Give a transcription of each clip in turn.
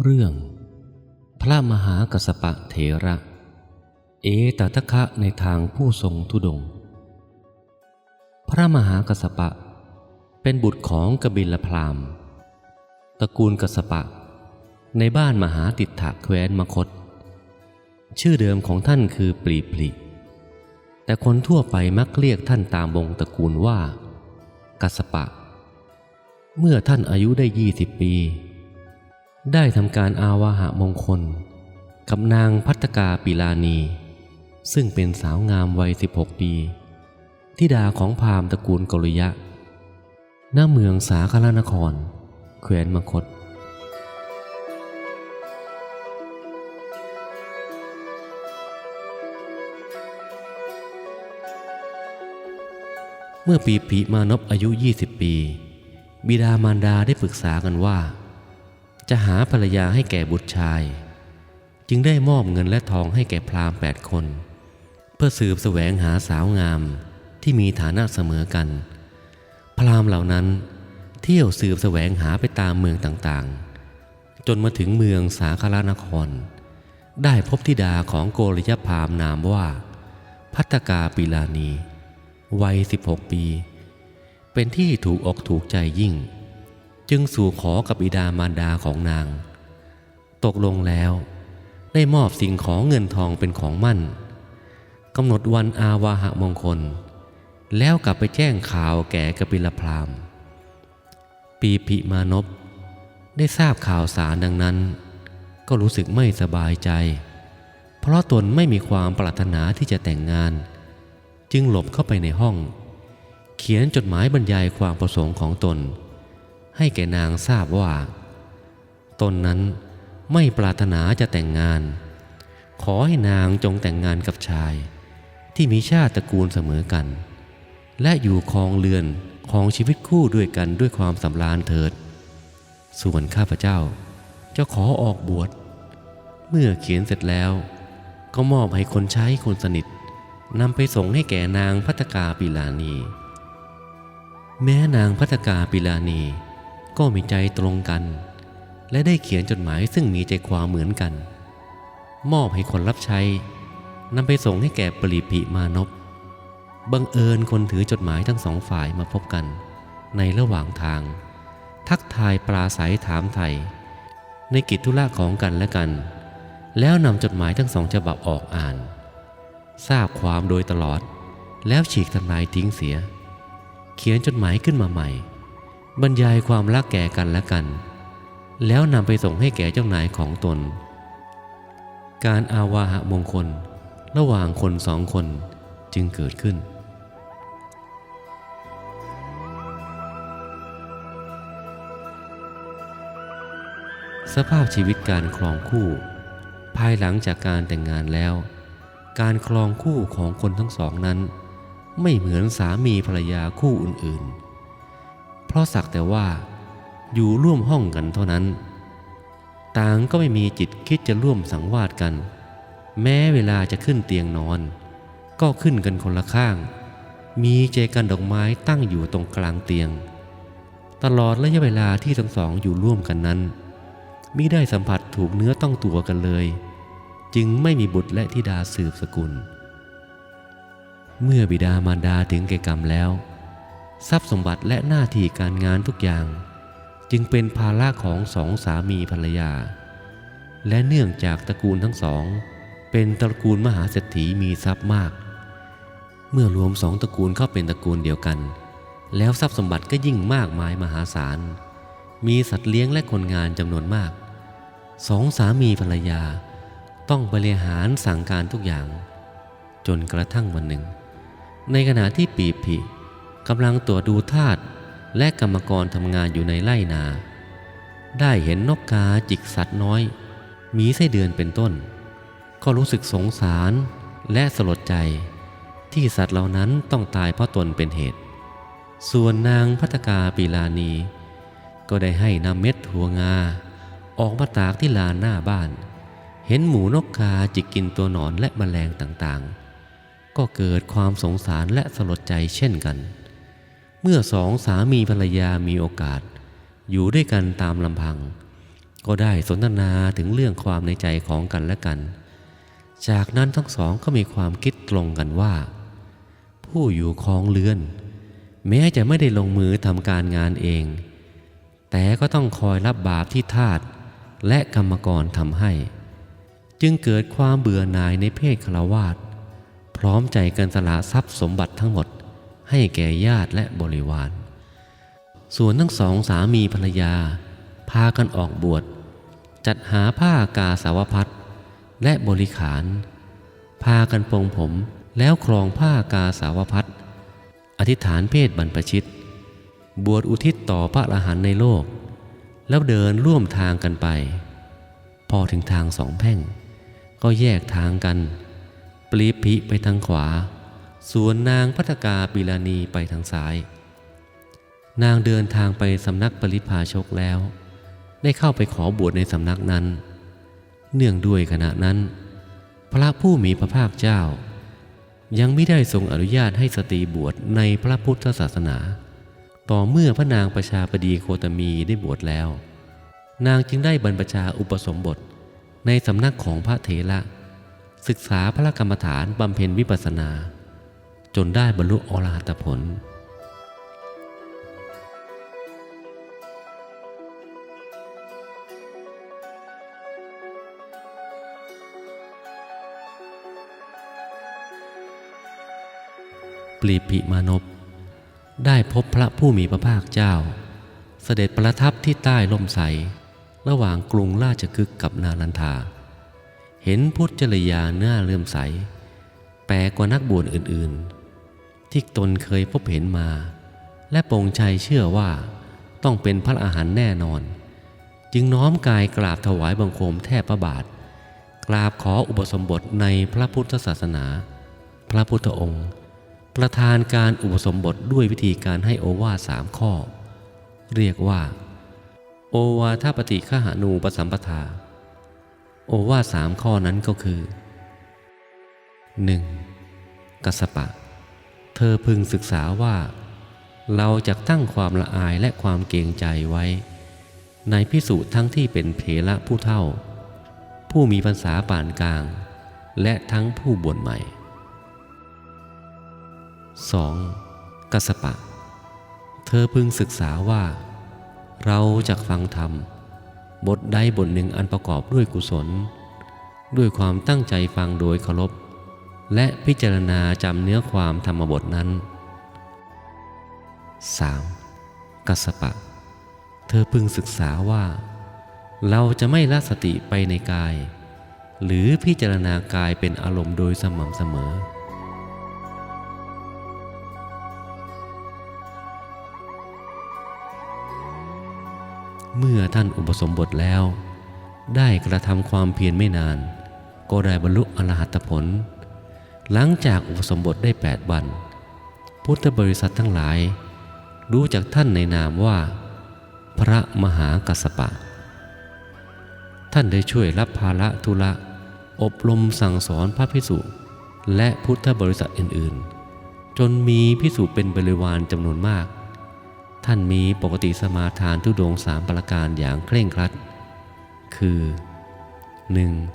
เรื่อง พระมหากัสสปะเถระ เอตตะคะในทางผู้ทรงทุดง พระมหากัสสปะ เป็นบุตรของกบิลพราหม์ตระกูลกัสสปะ ในบ้านมหาติถะแคว้นมคต ชื่อเดิมของท่านคือปลีปลีแต่คนทั่วไปมักเรียกท่านตามวงตระกูลว่า กัสสปะ เมื่อท่านอายุได้ยี่สิบปี ได้ทำการอาวาหะมงคล กับนางพัฒกาปิลานี ซึ่งเป็นสาวงามวัย 16 ปีทิดาของพามตระกูลกริยะณเมืองสาครานคร แขวนมคต เมื่อปีปีมานพอายุ 20 ปี บิดามารดาได้ปรึกษากันว่า จะหาภรรยาให้แก่บุตรชาย จึงได้มอบเงินและทองให้แก่พราหมณ์แปดคน เพื่อสืบแสวงหาสาวงามที่มีฐานะเสมอกัน พราหมณ์เหล่านั้น เที่ยวสืบแสวงหาไปตามเมืองต่างๆ จนมาถึงเมืองสาครานคร ได้พบธิดาของโกริยพราหมณ์นามว่า พัฒกาปิลานี วัย 16 ปี เป็นที่ถูกอกถูกใจยิ่ง จึงสู่ขอกับบิดามารดาของนาง ตกลงแล้วได้มอบสิ่งของเงินทองเป็นของมั่นกำหนดวันอาวาหะมงคล แล้วกลับไปแจ้งข่าวแก่กบิลพราหมณ์ปีพิมานพได้ทราบข่าวสารดังนั้น ก็รู้สึกไม่สบายใจ เพราะตนไม่มีความปรารถนาที่จะแต่งงาน จึงหลบเข้าไปในห้อง เขียนจดหมายบรรยายความประสงค์ของตน ให้แก่นางทราบว่าตนนั้นไม่ปรารถนาจะแต่งงาน ขอให้นางจงแต่งงานกับชาย ที่มีชาติตระกูลเสมอกัน และอยู่ครองเรือนของชีวิตคู่ด้วยกันด้วยความสำราญเถิด ส่วนข้าพเจ้าจะขอออกบวช เมื่อเขียนเสร็จแล้ว ก็มอบให้คนใช้คนสนิทนำไปส่งให้แก่นางพัฒกาปิลานี แม้นางพัฒกาปิลานี ก็มีใจตรงกัน และได้เขียนจดหมายซึ่งมีใจความเหมือนกัน มอบให้คนรับใช้นำไปส่งให้แก่ปริปิมานพบังเอิญคนถือจดหมายทั้งสองฝ่ายมาพบกัน ในระหว่างทาง ทักทายปราศัยถามไทย ในกิจธุระของกันและกัน แล้วนำจดหมายทั้งสองฉบับออกอ่าน ทราบความโดยตลอด แล้วฉีกทำลายทิ้งเสีย เขียนจดหมายขึ้นมาใหม่ บรรยายความรักแก่กันและกัน แล้วนำไปส่งให้แก่เจ้านายของตน การอาวาหะมงคล ระหว่างคนสองคนจึงเกิดขึ้นสภาพชีวิตการครองคู่ ภายหลังจากการแต่งงานแล้ว การครองคู่ของคนทั้งสองนั้น ไม่เหมือนสามีภรรยาคู่อื่นๆ เพราะสักแต่ว่าอยู่ร่วมห้องกันเท่านั้น ต่างก็ไม่มีจิตคิดจะร่วมสังวาสกัน แม้เวลาจะขึ้นเตียงนอน ก็ขึ้นกันคนละข้าง มีเจกันดอกไม้ตั้งอยู่ตรงกลางเตียง ตลอดระยะเวลาที่ทั้งสองอยู่ร่วมกันนั้นมิได้สัมผัสถูกเนื้อต้องตัวกันเลย จึงไม่มีบุตรและธิดาสืบสกุล เมื่อบิดามารดาถึงแก่กรรมแล้ว ทรัพย์สมบัติและหน้าที่การงานทุกอย่าง จึงเป็นภาระของสองสามีภรรยา และเนื่องจากตระกูลทั้งสอง เป็นตระกูลมหาเศรษฐีมีทรัพย์มาก เมื่อรวมสองตระกูลเข้าเป็นตระกูลเดียวกัน แล้วทรัพย์สมบัติก็ยิ่งมากมายมหาศาล มีสัตว์เลี้ยงและคนงานจำนวนมาก สองสามีภรรยาต้องบริหารสั่งการทุกอย่าง จนกระทั่งวันหนึ่ง ในขณะที่ปีผี กำลังตรวจดูธาตุและกรรมกรทำงานอยู่ในไร่นา ได้เห็นนกกาจิกสัตว์น้อย มีไส้เดือนเป็นต้น ก็รู้สึกสงสารและสลดใจ ที่สัตว์เหล่านั้นต้องตายเพราะตนเป็นเหตุ ส่วนนางพัฒกาปีลานี ก็ได้ให้นำเม็ดถั่วงา ออกมาตากที่ลานหน้าบ้าน เห็นหมูนกกาจิกกินตัวหนอนและแมลงต่างๆ ก็เกิดความสงสารและสลดใจเช่นกัน เมื่อสองสามีภรรยามีโอกาส อยู่ด้วยกันตามลำพัง ก็ได้สนทนาถึงเรื่องความในใจของกันและกัน จากนั้นทั้งสองก็มีความคิดตรงกันว่า ผู้อยู่ครองเรือน แม้จะไม่ได้ลงมือทำการงานเอง แต่ก็ต้องคอยรับบาปที่ทาสและกรรมกรทำให้ จึงเกิดความเบื่อหน่ายในเพศคารวาสพร้อมใจกันสละทรัพย์สมบัติทั้งหมด ให้แก่ญาติและบริวาร ส่วนทั้งสองสามีภรรยา พากันออกบวช จัดหาผ้ากาสาวพัดและบริขาร พากันปรงผมแล้วครองผ้ากาสาวพัดอธิษฐานเพศบรรพชิต บวชอุทิศต่อพระอรหันต์ในโลก แล้วเดินร่วมทางกันไป พอถึงทางสองแพ่ง ก็แยกทางกัน ปลีพิไปทางขวา ส่วนนางพัฒกาปิลานีไปทางซ้าย นางเดินทางไปสำนักปริพาชกแล้ว ได้เข้าไปขอบวชในสำนักนั้น เนื่องด้วยขณะนั้น พระผู้มีพระภาคเจ้า ยังไม่ได้ทรงอนุญาตให้สตรีบวชในพระพุทธศาสนา ต่อเมื่อพระนางประชาบดีโคตมีได้บวชแล้ว นางจึงได้บรรพชาอุปสมบทในสำนักของพระเถระศึกษาพระกรรมฐานบำเพ็ญวิปัสสนา จนได้บรรลุอรหัตผลปลีปิมานพได้พบพระผู้มีพระภาคเจ้า เสด็จประทับที่ใต้ล่มไทระหว่างกรุงราชคฤห์กับนาลันทา เห็นพุทธจริยาเนื้อเลื่อมใส แปลกกว่านักบวชอื่นๆ ที่ตนเคยพบเห็นมา และปรงชัยเชื่อว่าต้องเป็นพระอาหารแน่นอน จึงน้อมกายกราบถวายบังคมแทบพระบาท กราบขออุปสมบทในพระพุทธศาสนา พระพุทธองค์ ประธานการอุปสมบทด้วยวิธีการให้โอวาสามข้อ เรียกว่า โอวาทปฏิฆหานูปสัมปทา โอวาสามข้อนั้นก็คือ 1. กัสปะ เธอพึงศึกษาว่า เราจะตั้งความละอายและความเกรงใจไว้ ในพิสูจน์ทั้งที่เป็นเพละผู้เท่า ผู้มีภาษาป่านกลาง และทั้งผู้บวชใหม่ 2. กัสสปะ เธอพึงศึกษาว่า เราจะฟังธรรม บทใดบทหนึ่งอันประกอบด้วยกุศล ด้วยความตั้งใจฟังโดยเคารพ และพิจารณาจำเนื้อความธรรมบทนั้น 3. กัสสปะ เธอพึงศึกษาว่า เราจะไม่ละสติไปในกาย หรือพิจารณากายเป็นอารมณ์โดยสม่ำเสมอ เมื่อท่านอุปสมบทแล้ว ได้กระทำความเพียรไม่นาน ก็ได้บรรลุอรหัตผล หลังจากอุปสมบทได้แปดวัน พุทธบริษัททั้งหลาย รู้จากท่านในนามว่า พระมหากัสสปะ ท่านได้ช่วยรับภาระธุระอบรมสั่งสอนพระพิสุและพุทธบริษัทอื่นๆ จนมีพิสุเป็นบริวารจำนวนมาก ท่านมีปกติสมาทานทุดงสามประการอย่างเคร่งครัด คือ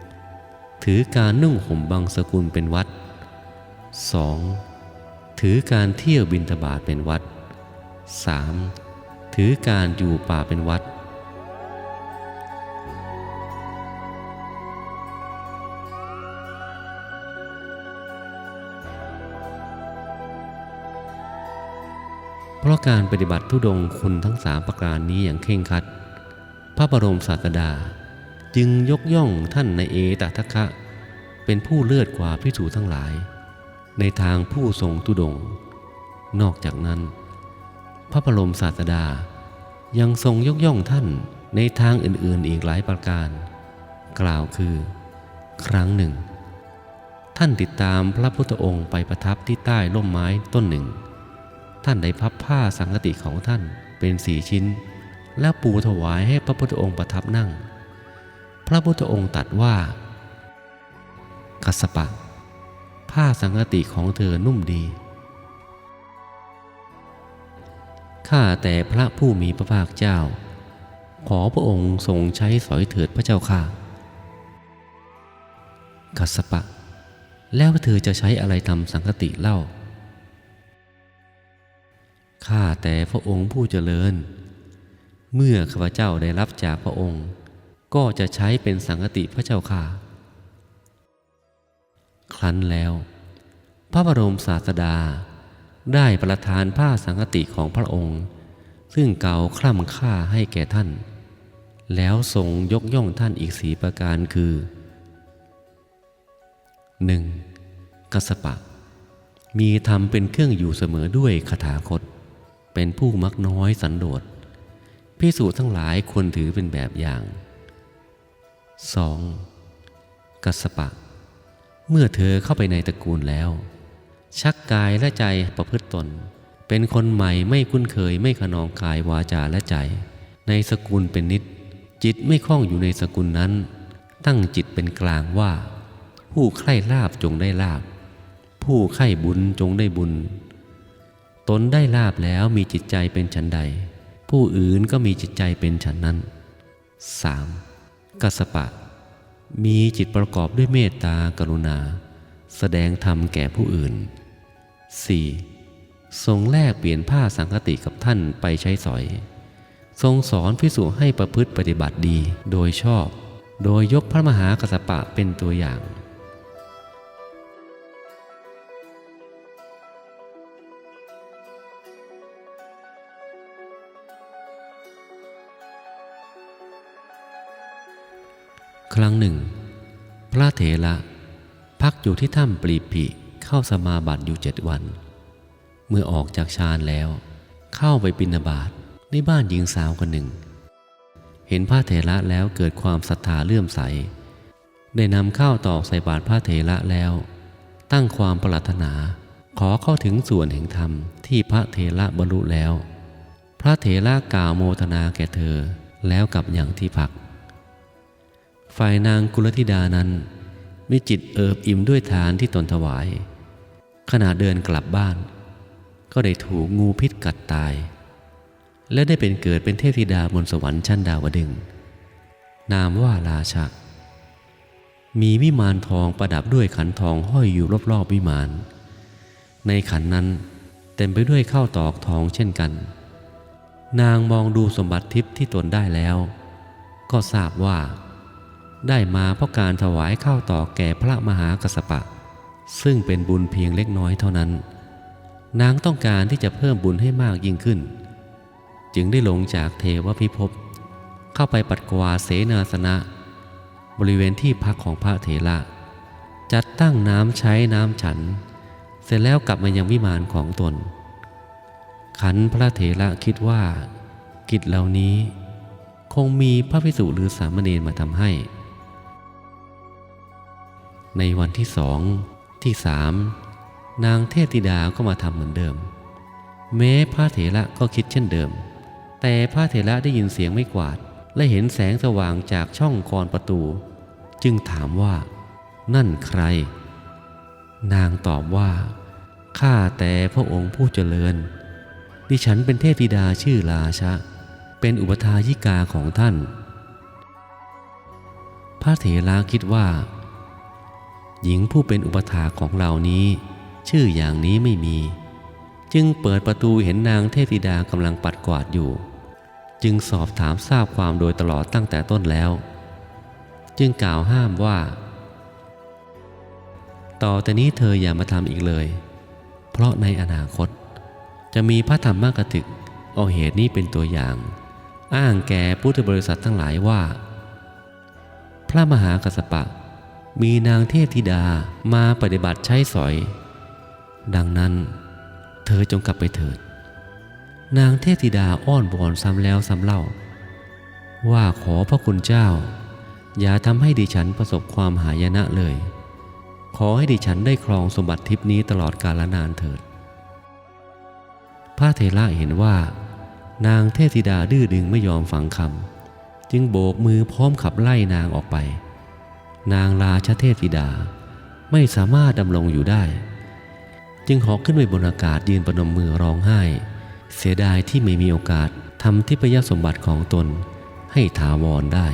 1. ถือการนุ่งห่มบางสกุลเป็นวัด 2. ถือการเที่ยวบินทบาทเป็นวัด 3. ถือการอยู่ป่าเป็นวัด เพราะการปฏิบัติทุดงค์คุณทั้งสามประการนี้อย่างเคร่งครัด พระบรมศาสดาจึงยกย่องท่านในเอตทัคคะ เป็นผู้เลือดกว่าพิสูจทั้งหลาย ในทางผู้ทรงทุดง นอกจากนั้น พระบรมศาสดายังทรงยกย่องท่านในทางอื่นๆอีกหลายประการ กล่าวคือ ครั้งหนึ่ง ท่านติดตามพระพุทธองค์ไปประทับที่ใต้ร่มไม้ต้นหนึ่ง ท่านได้พับผ้าสังกติของท่านเป็นสี่ชิ้น แล้วปูถวายให้พระพุทธองค์ประทับนั่ง พระพุทธองค์ตรัดว่า กัสปะ ผ้าสังกติของเธอนุ่มดี ข้าแต่พระผู้มีพระภาคเจ้า ขอพระองค์ทรงใช้สอยเถิดพระเจ้าค่ะ กัสปะ แล้วเธอจะใช้อะไรทำสังคติเล่า ข้าแต่พระองค์ผู้เจริญ เมื่อข้าพเจ้าได้รับจากพระองค์ ก็จะใช้เป็นสังคติพระเจ้าค่ะ ครั้นแล้ว พระบรมศาสดาได้ประทานผ้าสังคติของพระองค์ ซึ่งเก่าคล่ำค่าให้แก่ท่าน แล้วทรงยกย่องท่านอีกสีประการคือ 1. กัสสปะ มีธรรมเป็นเครื่องอยู่เสมอด้วยคาถาคต เป็นผู้มักน้อยสันโดษพิสูจน์ทั้งหลายควรถือเป็นแบบอย่าง 2. กัสปะ เมื่อเธอเข้าไปในตระกูลแล้ว ชักกายและใจประพฤติตน เป็นคนใหม่ไม่คุ้นเคยไม่ขนองกายวาจาและใจ ในสกุลเป็นนิด จิตไม่คล้องอยู่ในสกุลนั้น ตั้งจิตเป็นกลางว่า ผู้ใคร่ลาบจงได้ลาบ ผู้ใคร่บุญจงได้บุญ ตนได้ลาบแล้วมีจิตใจเป็นฉันใด ผู้อื่นก็มีจิตใจเป็นฉันนั้น 3. กัสสปะ มีจิตประกอบด้วยเมตตากรุณา แสดงธรรมแก่ผู้อื่น 4. ทรงแลกเปลี่ยนผ้าสังคติกับท่านไปใช้สอย ทรงสอนพิสูจให้ประพฤติปฏิบัติดีโดยชอบ โดยยกพระมหากัสสปะเป็นตัวอย่าง ครั้งหนึ่ง พระเถระพักอยู่ที่ถ้ำปลีปิเข้าสมาบัติอยู่เจ็ดวัน เมื่อออกจากฌานแล้ว เข้าไปบินาบาตในบ้านหญิงสาวคนหนึ่ง เห็นพระเถระแล้วเกิดความศรัทธาเลื่อมใส ได้นำข้าวตอกใส่บาตรพระเถระแล้ว ตั้งความปรารถนาขอเข้าถึงส่วนแห่งธรรมที่พระเถระบรรลุแล้ว พระเถระกล่าวโมทนาแก่เธอแล้วกลับอย่างที่พัก ฝ่ายนางกุลธิดานั้น มีจิตเอิบอิ่มด้วยทานที่ตนถวาย ขณะเดินกลับบ้าน ก็ได้ถูกงูพิษกัดตาย และได้เป็นเกิดเป็นเทพธิดาบนสวรรค์ชั้นดาวดึง นามว่าราชะมีวิมานทองประดับด้วยขันทองห้อยอยู่รอบๆวิมาน ในขันนั้นเต็มไปด้วยข้าวตอกทองเช่นกัน นางมองดูสมบัติทิพย์ที่ตนได้แล้ว ก็ทราบว่า ได้มาเพราะการถวายข้าวต่อแก่พระมหากัสสปะ ซึ่งเป็นบุญเพียงเล็กน้อยเท่านั้น นางต้องการที่จะเพิ่มบุญให้มากยิ่งขึ้น จึงได้ลงจากเทวพิภพเข้าไปปัดกวาเสนาสนะ บริเวณที่พักของพระเถระจัดตั้งน้ำใช้น้ำฉัน เสร็จแล้วกลับมายังวิมานของตน ขันพระเถระคิดว่า กิจเหล่านี้ คงมีพระพิสุหรือสามเณรมาทำให้ ในวันที่สองที่สามนางเทพธิดาก็มาทำเหมือนเดิม แม้พระเถระก็คิดเช่นเดิม แต่พระเถระได้ยินเสียงไม่กวาด และเห็นแสงสว่างจากช่องกรประตู จึงถามว่า นั่นใคร นางตอบว่า ข้าแต่พระองค์ผู้เจริญ ดิฉันเป็นเทพธิดาชื่อราชะ เป็นอุปทายิกาของท่าน พระเถระคิดว่า หญิงผู้เป็นอุปถาของเรานี้ ชื่ออย่างนี้ไม่มี จึงเปิดประตูเห็นนางเทพธิดากำลังปัดกวาดอยู่ จึงสอบถามทราบความโดยตลอดตั้งแต่ต้นแล้ว จึงกล่าวห้ามว่า ต่อแต่นี้เธออย่ามาทำอีกเลย เพราะในอนาคต จะมีพระธรรมกถึกเอาเหตุนี้เป็นตัวอย่าง อ้างแก่พุทธบริษัททั้งหลายว่า พระมหากัสสปะ มีนางเทพธิดามาปฏิบัติใช้สอย ดังนั้น เธอจงกลับไปเถิด นางเทพธิดาอ้อนวอนซ้ำแล้วซ้ำเล่า ว่าขอพระคุณเจ้า อย่าทำให้ดิฉันประสบความหายนะเลย ขอให้ดิฉันได้ครองสมบัติทิพนี้ตลอดกาลนานเถิด พระเทระเห็นว่า นางเทพธิดาดื้อดึงไม่ยอมฟังคำจึงโบกมือพร้อมขับไล่นางออกไป นางราชเทพธิดา ไม่สามารถดำรงอยู่ได้ จึงหอกขึ้นไปบนอากาศยืนประนมมือร้องไห้ เสียดายที่ไม่มีโอกาสทำทิพยสมบัติของตนให้ถาวรได้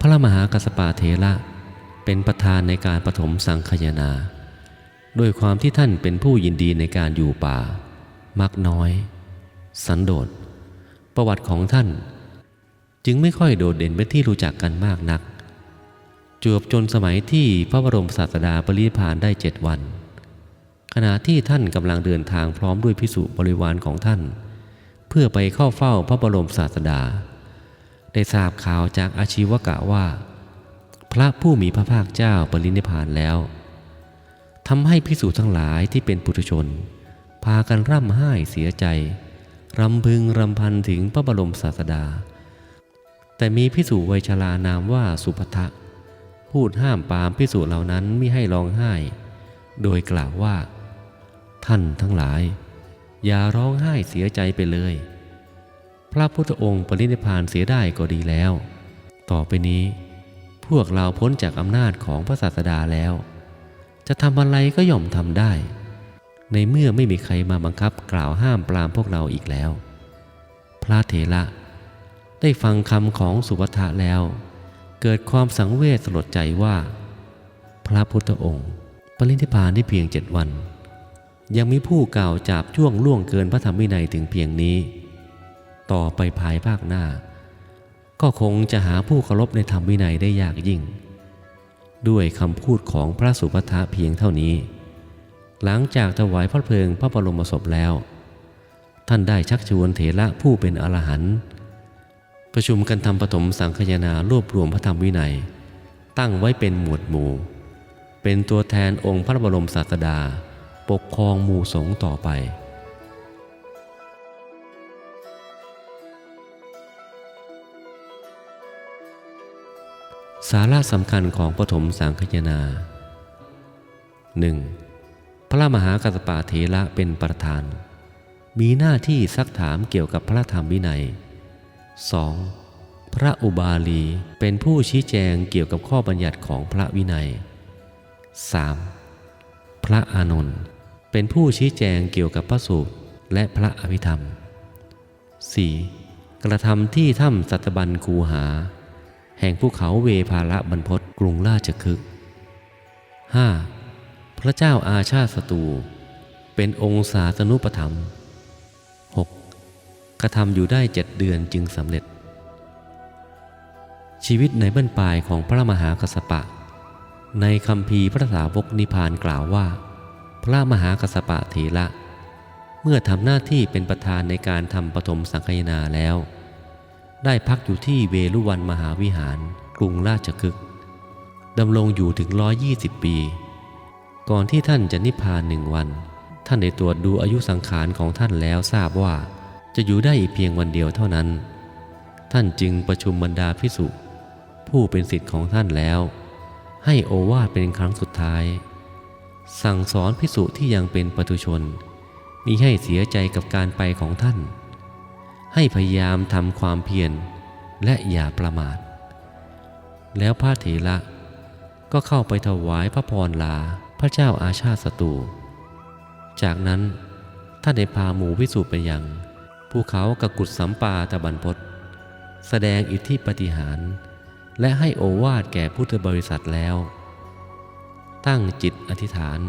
พระมหากัสปะเถระเป็นประธานในการปฐมสังคยนา โดยความที่ท่านเป็นผู้ยินดีในการอยู่ป่า มักน้อย สันโดษ ประวัติของท่าน จึงไม่ค่อยโดดเด่นเป็นที่รู้จักกันมากนักจวบจนสมัยที่พระบรมศาสดาปรินิพานได้เจ็ดวัน ขณะที่ท่านกำลังเดินทางพร้อมด้วยพิสุบริวารของท่าน เพื่อไปเข้าเฝ้าพระบรมศาสดา ได้ทราบข่าวจากอาชีวกะว่า พระผู้มีพระภาคเจ้าปรินิพานแล้ว ทำให้พิสูจน์ทั้งหลายที่เป็นปุถุชน พากันร่ำไห้เสียใจ รำพึงรำพันถึงพระบรมศาสดา แต่มีพิสูจวัยชรานามว่าสุภทะพูดห้ามปามพิสูจน์เหล่านั้นไม่ให้ร้องไห้ โดยกล่าวว่า ท่านทั้งหลาย อย่าร้องไห้เสียใจไปเลย พระพุทธองค์ปรินิพานเสียได้ก็ดีแล้ว ต่อไปนี้ พวกเราพ้นจากอำนาจของพระศาสดาแล้ว จะทำอะไรก็ย่อมทำได้ ในเมื่อไม่มีใครมาบังคับกล่าวห้ามปรามพวกเราอีกแล้ว พระเถระได้ฟังคำของสุวัฏะแล้ว เกิดความสังเวชสลดใจว่า พระพุทธองค์ ปรินิพพานได้เพียงเจ็ดวัน ยังมีผู้กล่าวจาบจ้วงล่วงเกินพระธรรมวินัยถึงเพียงนี้ ต่อไปภายภาคหน้า ก็คงจะหาผู้เคารพในธรรมวินัยได้ยากยิ่ง ด้วยคำพูดของพระสุภัทะเพียงเท่านี้ หลังจากถวายพระเพลิงพระบรมศพแล้ว ท่านได้ชักชวนเถระผู้เป็นอรหันต์ประชุมกันทำปฐมสังคยนารวบรวมพระธรรมวินัย ตั้งไว้เป็นหมวดหมู่ เป็นตัวแทนองค์พระบรมศาสดา ปกครองหมู่สงฆ์ต่อไป สาระสำคัญของปฐมสังคยนา 1. พระมหากัสปะเถระเป็นประธาน มีหน้าที่ซักถามเกี่ยวกับพระธรรมวินัย 2. พระอุบาลีเป็นผู้ชี้แจงเกี่ยวกับข้อบัญญัติของพระวินัย 3. พระอานนท์เป็นผู้ชี้แจงเกี่ยวกับพระสูตรและพระอภิธรรม 4. กระทำที่ถ้ำสัตบันคูหา แห่งภูเขาเวภาละบรรพตกรุงราชคฤห์ 5. พระเจ้าอาชาติสตูเป็นองค์ศาสนุปถัม 6. กระทำอยู่ได้เจ็ดเดือนจึงสำเร็จ ชีวิตในบั้นปลายของพระมหากัสปะ ในคำพีพระสาวกนิพพานกล่าวว่า พระมหากัสสปะเถระเมื่อทำหน้าที่เป็นประธานในการทำปฐมสังคายนาแล้ว ได้พักอยู่ที่เวลุวันมหาวิหาร กรุงราชคฤห์ดำรงอยู่ถึง 120 ปี ก่อนที่ท่านจะนิพพานหนึ่งวัน ท่านได้ตรวจดูอายุสังขารของท่านแล้วทราบว่าจะอยู่ได้อีกเพียงวันเดียวเท่านั้น ท่านจึงประชุมบรรดาพิสุผู้เป็นสิทธิ์ของท่านแล้ว ให้โอวาทเป็นครั้งสุดท้าย สั่งสอนพิสุที่ยังเป็นปตุชนมิให้เสียใจกับการไปของท่าน ให้พยายามทำความเพียรและอย่าประมาท แล้วพระเถระก็เข้าไปถวายพระพรลาพระเจ้าอาชาติสตูจากนั้นท่านได้พาหมู่วิสุไปยังภูเขากกุฏสัมปาตะบันพศแสดงอิทธิปฏิหาร และให้โอวาทแก่พุทธบริษัทแล้ว ตั้งจิตอธิษฐาน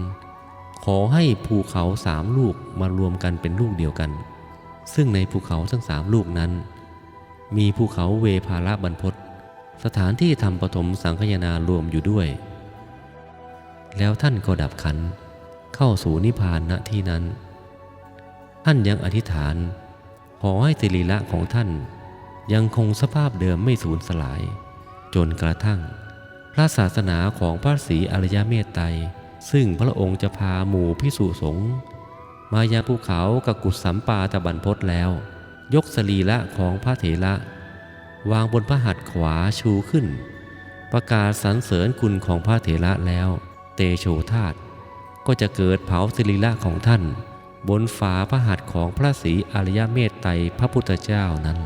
ขอให้ภูเขาสามลูกมารวมกันเป็นลูกเดียวกัน ซึ่งในภูเขาทั้งสามลูกนั้น มีภูเขาเวภาละบรรพศสถานที่ทำปฐมสังคยนารวมอยู่ด้วย แล้วท่านก็ดับขันเข้าสู่นิพพานณที่นั้น ท่านยังอธิษฐาน ขอให้สิริละของท่านยังคงสภาพเดิมไม่สูญสลาย จนกระทั่ง พระศาสนาของพระศรีอริยเมตไตรซึ่งพระองค์จะพาหมู่พิสุสงฆ์ มายังภูเขากกุฏสัมปาตะบันพศแล้ว ยกสรีละของพระเถระ วางบนพระหัตถ์ขวาชูขึ้น ประกาศสรรเสริญคุณของพระเถระแล้ว เตโชธาตก็จะเกิดเผาสรีละของท่าน บนฝาพระหัตถ์ของพระศรีอริยเมตไตรพระพุทธเจ้านั้น